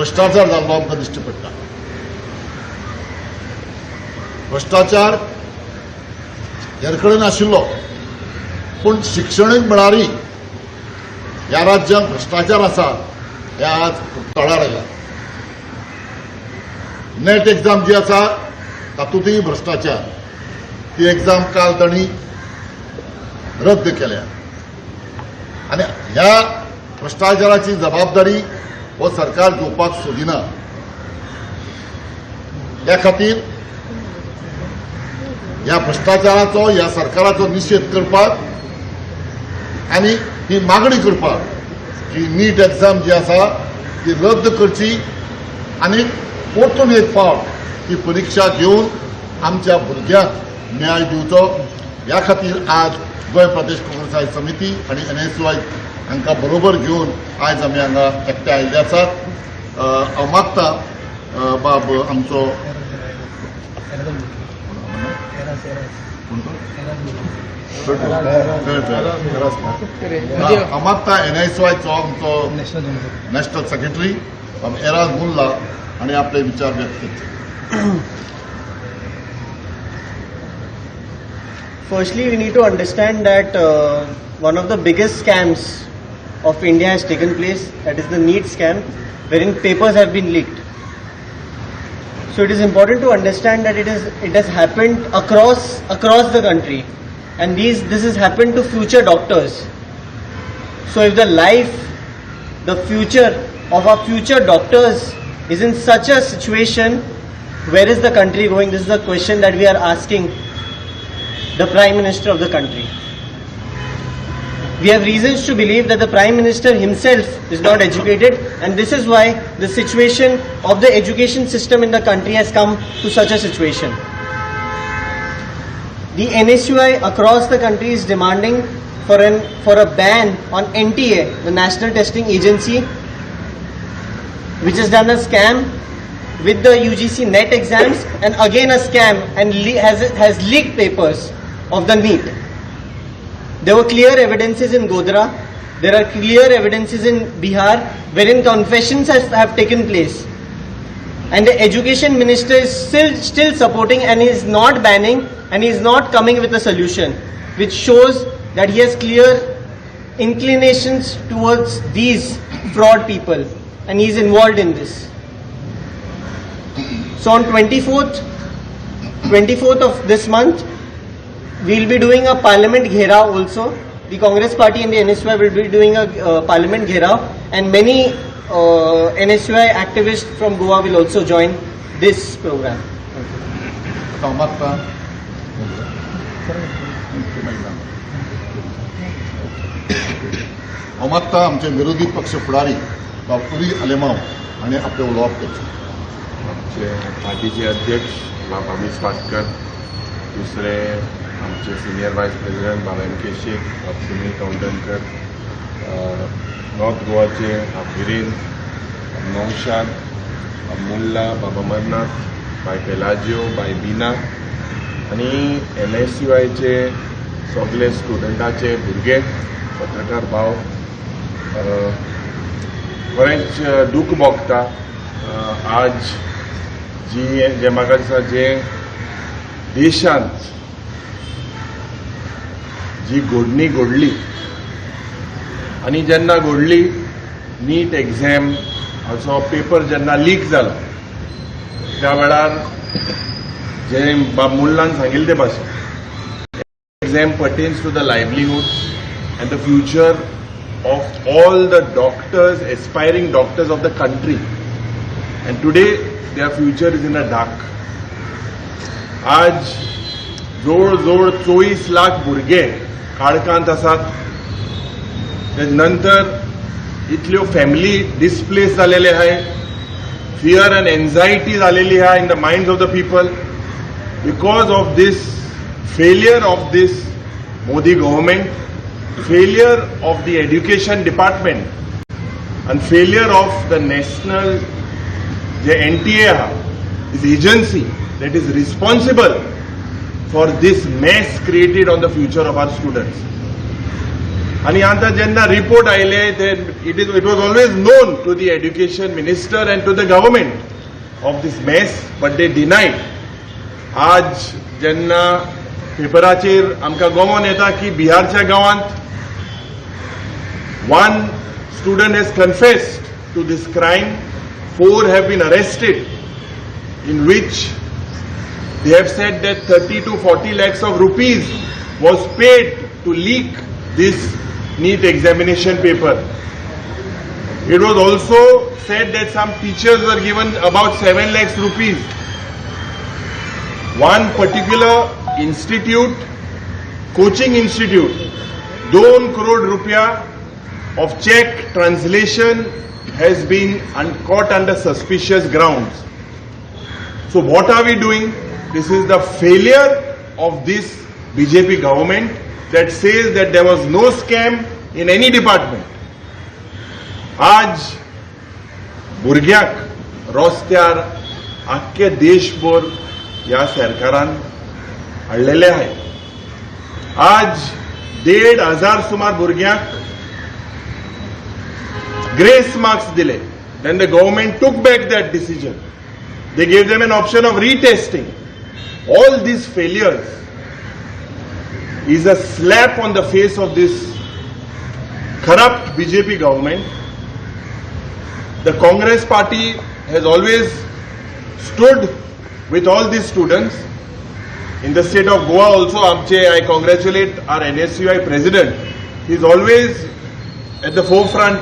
भ्रष्टाचार जाल्लो आमकां दिश्टी पडटा भ्रश्टाचार हेर कडेन आशिल्लो पूण शिक्षणीक म्हणारी ह्या राज्यांत भ्रश्टाचार आसा हे आज तळार आयला नेट एग्जाम जी आसा तातूंतय भ्रश्टाचार ती एग्जाम काल तांणी रद्द केल्या. आनी ह्या भ्रश्टाचाराची जबाबदारी हो सरकार घेवपाक सोदिना. त्या खातीर ह्या भ्रष्टाचाराचो ह्या सरकाराचो निशेध करपाक आनी ही मागणी करपाक की नीट एग्जाम जी आसा ती रद्द करची आनी परतून एक फावट ही परीक्षा घेवन आमच्या भुरग्यांक न्याय दिवचो. ह्या खातीर आज गोंय प्रदेश काँग्रेस समिती आनी एन एस वाय हांकां बरोबर घेवन आयज आमी हांगा एकठांय आयिल्ले आसात हांव मागता बाब आमचो हांव मागता एन एस वायचो आमचो नॅशनल सेक्रेटरी एराज मुल्ला हांणी आपले विचार व्यक्त केले Firstly, we need to understand that uh, one of the biggest scams of India has taken place. That is the NEET scam, wherein papers have been leaked. So it is important to understand that it is it has happened across across the country, and these this has happened to future doctors. So if the life, the future of our future doctors is in such a situation, where is the country going? This is the question that we are asking the Prime Minister of the country. We have reasons to believe that the Prime Minister himself is not educated, and this is why the situation of the education system in the country has come to such a situation. The NSUI across the country is demanding for an for a ban on NTA, the National Testing Agency, which has done a scam with the UGC net exams and again a scam and has has leaked papers of the NEET. There were clear evidences in Godra. There are clear evidences in Bihar wherein confessions has, have taken place. And the education minister is still still supporting and is not banning and is not coming with a solution, which shows that he has clear inclinations towards these fraud people and he is involved in this. So on 24th, 24th of this month, we'll be doing a parliament ghera also. The Congress party and the NSUI will be doing a uh, parliament ghera and many uh, NSUI activists from Goa will also join this program. हांव मागता हांव मागता आमचे विरोधी पक्ष फुडारी बाब पुरी आलेमांव हांणी आपलें उलोवप करचें आमचे पार्टीचे अध्यक्ष बाब अमित पाटकर दुसरे आमचे सिनियर वायस प्रेसिडेंट बाबा एम के शेख बाब सुनील कौंडणकर अ, नॉर्थ गोवाचे बाब गिरीन बाब नौशाद बाब मुल्ला बाब अमरनाथ बाय पेलाजियो बाय बिना आनी एन एस यू आयचे सगळे स्टुडंटाचे भुरगे पत्रकार भाव अ, खरेंच दूख भोगता. अ, आज जी जे म्हाका दिसता जे देशांत जी गोडणी गोडली आणि ज्यांना गोडली नीट एक्झाम असो पेपर ज्यांना लीक झाला त्या वेळार जे मुलांना सांगितलं ते पासून exam pertains to the livelihood and the future of all the doctors aspiring doctors of the country and today their future is in a dark आज जोड जोड चोवीस लाख भुरगे काळकांत आसात. तेज नंतर इतल्यो फॅमिली डिसप्लेस जालेले आहाय फियर अँड एन्झायटी जालेली आहा in the mind of the people because of this failure of this Modi government failure of the education department and failure of the national J N T A आहा is agency that is responsible for this mess created on the future of our students. आणि आता जेन्ना report आयले ते it is it was always known to the education minister and to the government of this mess but they denied आज जेन्ना पेपराचेर आमकां गोमोन येता की बिहारच्या गांवांत one student has confessed to this crime four have been arrested in which they have said that 30 to 40 lakhs of rupees was paid to leak this NEET examination paper. It was also said that some teachers were given about 7 lakhs rupees. One particular institute, coaching institute, 2 crore rupiah of check translation has been caught under suspicious grounds. So what are we doing? this is the failure of this BJP government that says that there was no scam in any department आज भुरग्याक रस्त्यार आख्खे देशभर ह्या सरकारान हाडलेले आहे. आज देड हज़ार सुमार भुरग्यांक ग्रेस मार्क्स दिले. Then the government took back that decision they gave them an option of retesting All these failures is a slap on the face of this corrupt BJP government. The Congress party has always stood with all these students. In the state of Goa also, Amche, I congratulate our NSUI president. He is always at the forefront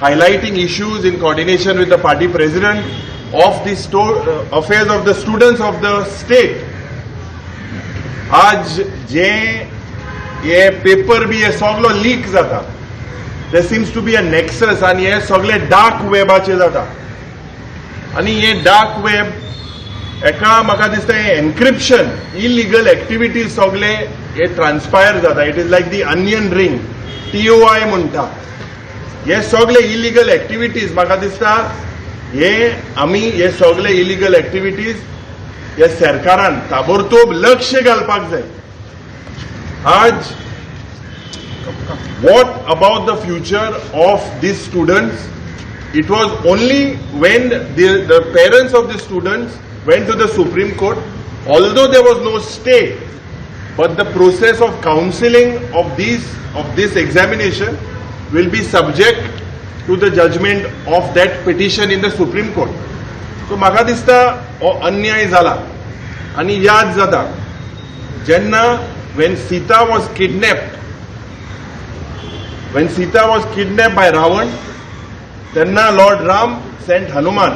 highlighting issues in coordination with the party president of the sto- uh, affairs of the students of the state. आज जे हे paper बी हे सगळो leak जाता. They seems to be a nexus आणि हे सगळे डार्क वेबाचे जाता. आणि हे डार्क वेब एका म्हाका दिसता हे एनक्रिप्शन इलिगल एक्टिविटीज सगळे हे ट्रान्सपायर जाता. It is like the onion ring T O I म्हणटा हे सगळे इलिगल एक्टिविटीज म्हाका दिसता हे आमी हे सगळे इलिगल एक्टिविटीज या सरकारान ताबडतोब लक्ष घालपाक जाय. आज what about the future of this students it was only when the parents of the students went to the Supreme Court although there was no stay but the process of counselling of this of this examination will be subject to the judgement of that petition in the Supreme Court so म्हाका दिसता हो अन्याय जाला आनी याद जाता जेन्ना when Sita was kidnapped when Sita was kidnap by Ravan तेन्ना लॉर्ड राम सेंट हनुमान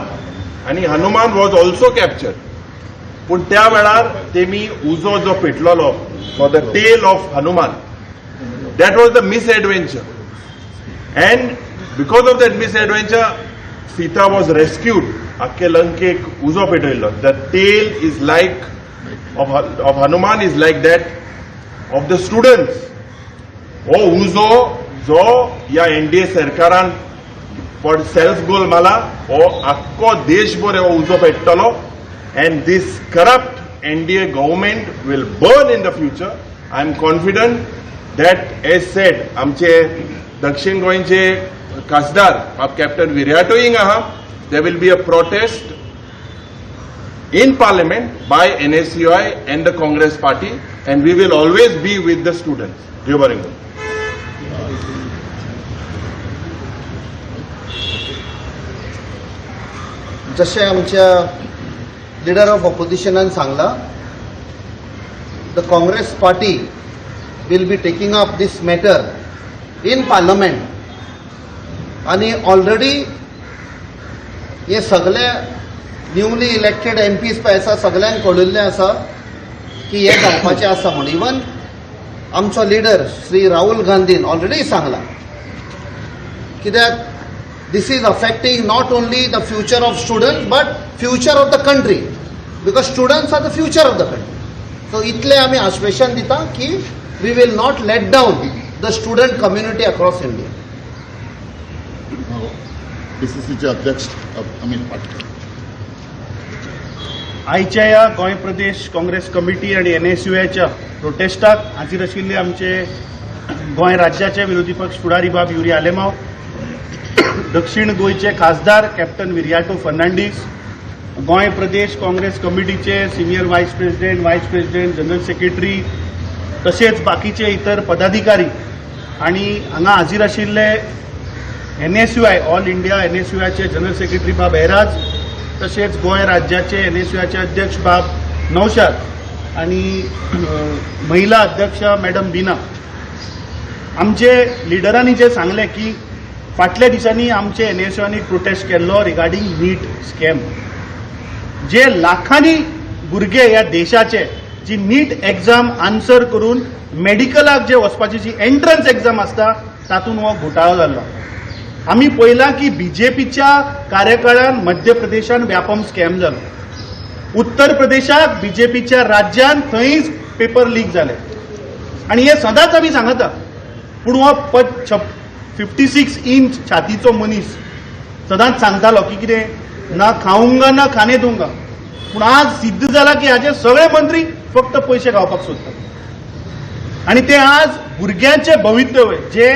आनी हनुमान वॉज ऑल्सो कॅप्चर पूण त्या वेळार तेमी उजो जो पेटलोलो for the tail of Hanuman that was the misadventure and because of that misadventure Sita was rescued आख्खे लंकेक उजो पेटयल्लो the tail is like of Hanuman is like that of the students हो उजो जो ह्या एनडीए सरकारान फॉर सेल्फ गोल माला हो आख्खो देशभर हो उजो पेट्टलो and this corrupt NDA government will burn in the future I am confident that as said आमचे दक्षिण गोंयचे खासदार कॅप्टन विर्याटो हिंग आहा they will be a protest in parliament by NSUI and the Congress party and we will always be with the students. Dear Baringo. जशें आमच्या leader of ऑपोजिशनान सांगला the Congress party will be taking up this matter in Parliament आणि already हे सगळे newly elected M पीज पळय आसा सगळ्यांक कळिल्लें आसा की हे घालपाचें आसा म्हण. इवन आमचो लिडर श्री राहुल गांधीन ऑलरेडी सांगला. कित्याक? This is affecting not only the future of students but future of the country. Because students are the future of the country. So इतले आमी आश्वेशन दिता की we will not let down the student community across C पीसीसीचे अध्यक्ष अमित पाटील आयच्या या Goem Pradesh Congress committee आणि N S U एच्या प्रोटेस्टाक हाजीर आशिल्ले आमचे गोंय राज्याचे विरोधी पक्ष फुडारी बाब युरी आलेमाव दक्षिण गोंयचे खासदार कॅप्टन विरियाटो फर्नांडीस गोंय प्रदेश काँग्रेस कमिटीचे senior vice president vice president general secretary तशेंच बाकीचे इतर पदाधिकारी आणि हांगा हाजीर आशिल्ले N S U I all India N S U आयचे जनरल सेक्रेटरी बाब एराज तशेंच गोंय राज्याचे एन एस यू आयचे अध्यक्ष बाब नौशाद आणि महिला अध्यक्ष मॅडम बिना. आमचे लिडरांनी जे सांगले की फाटल्या दिसांनी आमचे N S U I protest केल्लो रिगार्डींग नीट स्कॅम जे लाखांनी भुरगे ह्या देशाचे जी नीट एक्झाम आन्सर करून मेडिकलाक जे वचपाची जी एंट्रन्स एक्झाम आसता तातूंत हो घोटाळो जाल्लो. आमी पळयलां की बीजेपीच्या कार्यकाळान मध्य प्रदेशान व्यापम स्कॅम जालो उत्तर प्रदेशाक बीजेपीच्या राज्यान थंयच पेपर लीक जाले आणि हे सदांच आमी सांगता पूण हो पद फिफ्टी सिक्स इंच छातीचो मनीस सदांच सांगतालो की कितें ना खाऊंगा ना खाणे दूंगा पूण आज सिद्ध जाला की हाचे सगळे मंत्री फक्त पयशे खावपाक सोदतात आणि ते आज भुरग्यांचे भवितव्य जे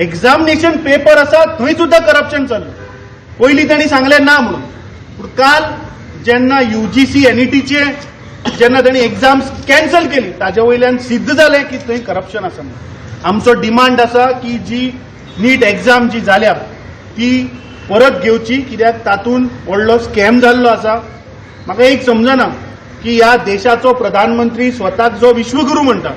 एक्झामिनेशन पेपर आसा थंय सुद्दां करप्शन चल्लें पयलीं तांणी सांगलें ना म्हणून. पूण काल जेन्ना युजीसी एनईटीचे जेन्ना तांणी एग्जाम्स कॅन्सल केली ताजे वयल्यान सिद्ध जालें की थंय करप्शन आसा म्हणून. आमचो डिमांड आसा की जी नीट एक्झाम जी जाल्या ती परत घेवची कित्याक तातूंत व्हडलो स्कॅम जाल्लो आसा म्हाका एक समजना की ह्या देशाचो प्रधानमंत्री स्वताक जो विश्वगुरू म्हणटा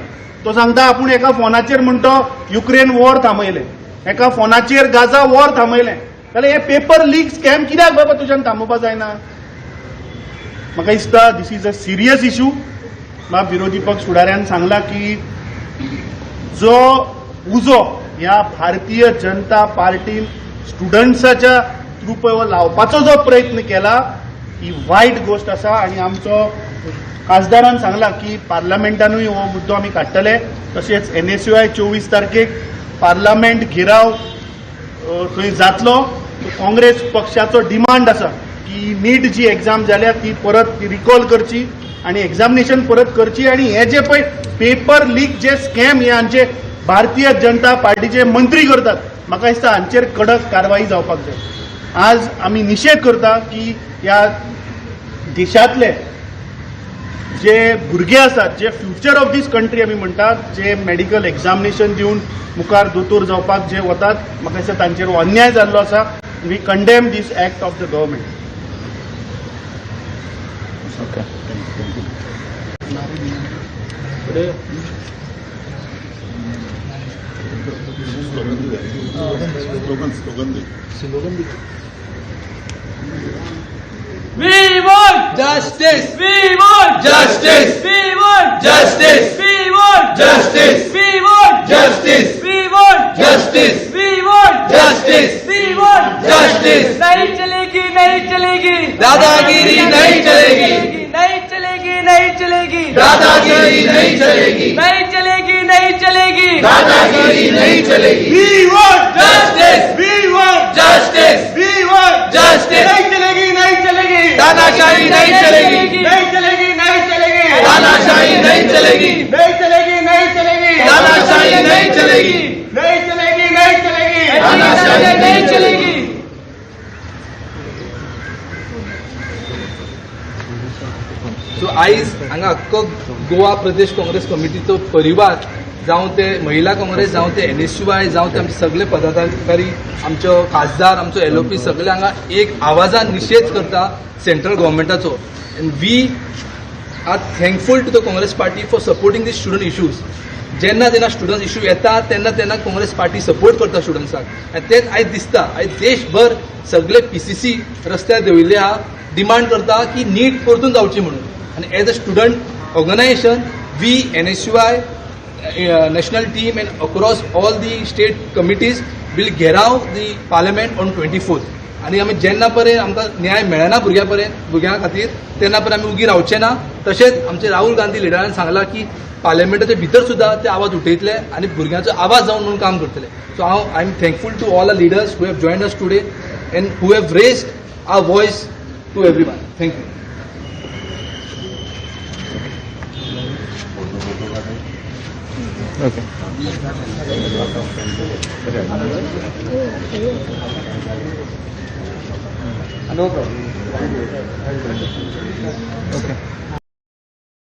तो सांगता आपूण एका फोनाचेर म्हणतो युक्रेन वॉर थांबयलें. एका फोनाचेर गाजा वॉर थांबयलें. जाल्यार हे पेपर लीक स्कॅम कित्याक बाबा तुज्यान थांबोवपा जायना? म्हाका दिसता this is a serious issue म्हाका विरोधी पक्ष फुडाऱ्यान सांगला की जो उजो ह्या भारतीय जनता पार्टीन स्टुडंट्साच्या थ्रू लावपाचो जो प्रयत्न केला ही वायट गोष्ट आसा आणि आमचो खासदारान सांगला की पार्लमेंटानूय हो मुद्दो आमी काडटले तशेंच एन एस यू आय चोवीस तारखेक पार्लमेंट घेराव थंय जातलो. काँग्रेस पक्षाचो डिमांड आसा की नीट जी एक्झाम जाल्या ती परत रिकॉल करची आणि एक्झामिनेशन परत करची आणि हे जे पळय पेपर लीक जे स्कॅम हे हांचे भारतीय जनता पार्टीचे मंत्री करतात. म्हाका दिसता हांचेर कडक कारवाई जावपाक जाय. आज आमी निशेध करता की ह्या देशांतले जे भुरगे आसात जे फ्युचर ऑफ दीस कंट्री आमी म्हणटात जे मेडिकल एक्झामिनेशन दिवन मुखार दोतोर जावपाक जे वतात म्हाका दिसता तांचेर हो अन्याय जाल्लो आसा. We condemn this act of the government slogan slogan they We want Justice! We want Justice! We want Justice! We want Justice! We want Justice! We want Justice! We want Justice! We want Justice! नहीं चलेगी नहीं चलेगी दादागिरी नहीं चलेगी नहीं चलेगी नहीं चलेगी दादागिरी नहीं चलेगी नहीं चलेगी नहीं चलेगी दादागिरी नहीं चलेगी We want Justice! We want Justice! We want Justice! नहीं चलेगी नहीं चलेगी तानाशाही नहीं चलेगी नहीं चलेगी नहीं चलेगी तानाशाही नहीं चलेगी नहीं चलेगी नहीं चलेगी तानाशाही नहीं चलेगी नहीं चलेगी नहीं चलेगी तानाशाही नहीं चलेगी सो आयज हांगा अख्खो गोवा प्रदेश काँग्रेस कमिटीचो परिवार जावं ते महिला काँग्रेस जावं ते एन एस यू आय जावं ते आमचे सगळे पदाधिकारी आमचो खासदार आमचो एल ओ पी सगळे हांगा एक आवाजान निशेध करता central गव्हर्मेंटाचो we are thankful to the Congress party for supporting this student issues जेन्ना जेन्ना स्टुडंट इश्यू येता तेन्ना तेन्ना काँग्रेस पार्टी सपोर्ट करता स्टुडंट्साक आनी तेच आयज दिसता आयज देशभर सगळे पी सी सी रस्त्यार देंवयल्ले आहा डिमांड करता की नीट परतून जावची म्हणून. आनी as a student organisation we N S U I national team and across all the state committees will घेराव the parliament on 24th आनी आमी जेन्ना पर्यंत आमकां न्याय मेळना भुरग्यां पर्यंत भुरग्यां खातीर तेन्ना पर्यंत आमी उगी रावचे ना. तशेंच आमचे राहुल गांधी लिडरान सांगलां की पार्लिमेंटाच्या भितर सुद्दां ते आवाज उठयतले आनी भुरग्यांचो आवाज जावन म्हणून काम करतले. सो हांव I am thankful to all a leaders who have join us today and who have raised our voice to everyone thank you Okay. No problem. Okay.